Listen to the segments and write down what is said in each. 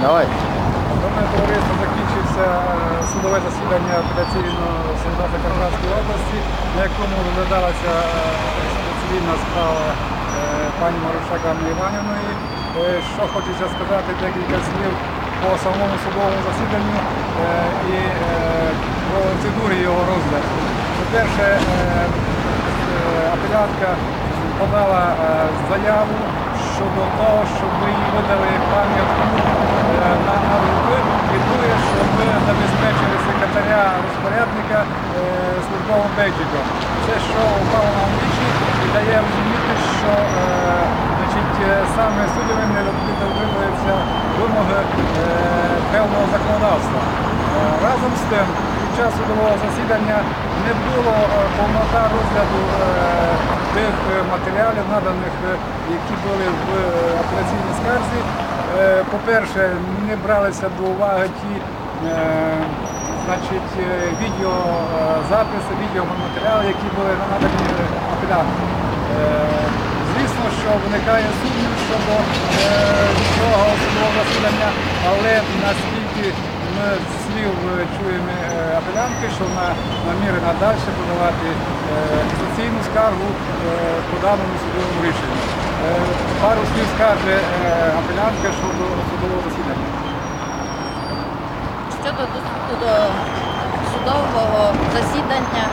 Давай. Шановне товариство, закінчився е, судове засідання апеляційного суду Закарпатської області, на якому розглядалася е, цивільна справа е, пані Марушак Анни Іванівної. Що хочеться сказати, декілька слів по самому судовому засіданню і про процедурі його розгляду. По-перше, е, подала заяву щодо того, щоб їй видали пам'ятку е, на, руки і друге, щоб забезпечили секретаря розпорядника е, службовим бейджиком. Це що упало на вічі і дає розуміти, що е, значить, саме суддями не дотримуються вимоги певного законодавства. Разом з тим, під час судового засідання не було е, повнота розгляду е, тих е, матеріалів, наданих, які були в апеляційній скарзі. По-перше, не бралися до уваги ті значить, відеозаписи, відеоматеріали, які були надані апелянтам. Звісно, що виникає сумнів щодо цього засідання, але наскільки ми з слів е, чуємо е, апелянтки, що вона намірена далі подавати е, касаційну скаргу по даному судовому рішенню. Пару слів скаже апелянтка щодо судового засідання. Щодо до судового засідання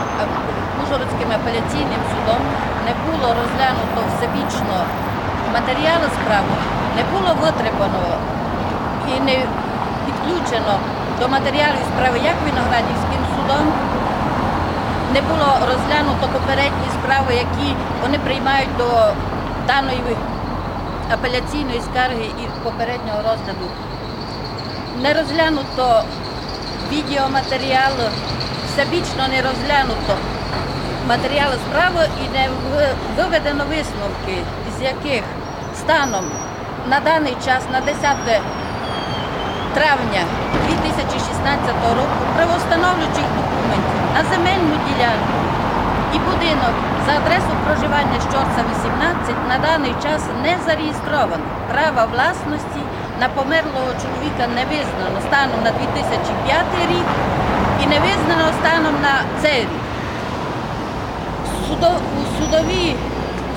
Ужгородським апеляційним судом не було розглянуто всебічно матеріали справи, не було витребано і не підключено до матеріалів справи як Виноградівським судом, не було розглянуто попередні справи, які вони приймають до даної апеляційної скарги і попереднього розгляду. Не розглянуто відеоматеріал, всебічно не розглянуто матеріали справи і не виведено висновки, з яких станом на даний час, на 10 травня 2016 року, правоустановлюючих документів на земельну ділянку і будинок за адресою проживання Щорса 18 на даний час не зареєстровано. Права власності на померлого чоловіка не визнано станом на 2005 рік і не визнано станом на цей рік. У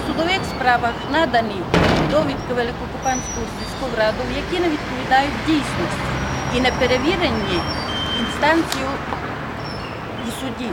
судових справах надані довідки Великокупанського сільського раду, які не відповідають дійсності і не перевірені інстанцією і суді.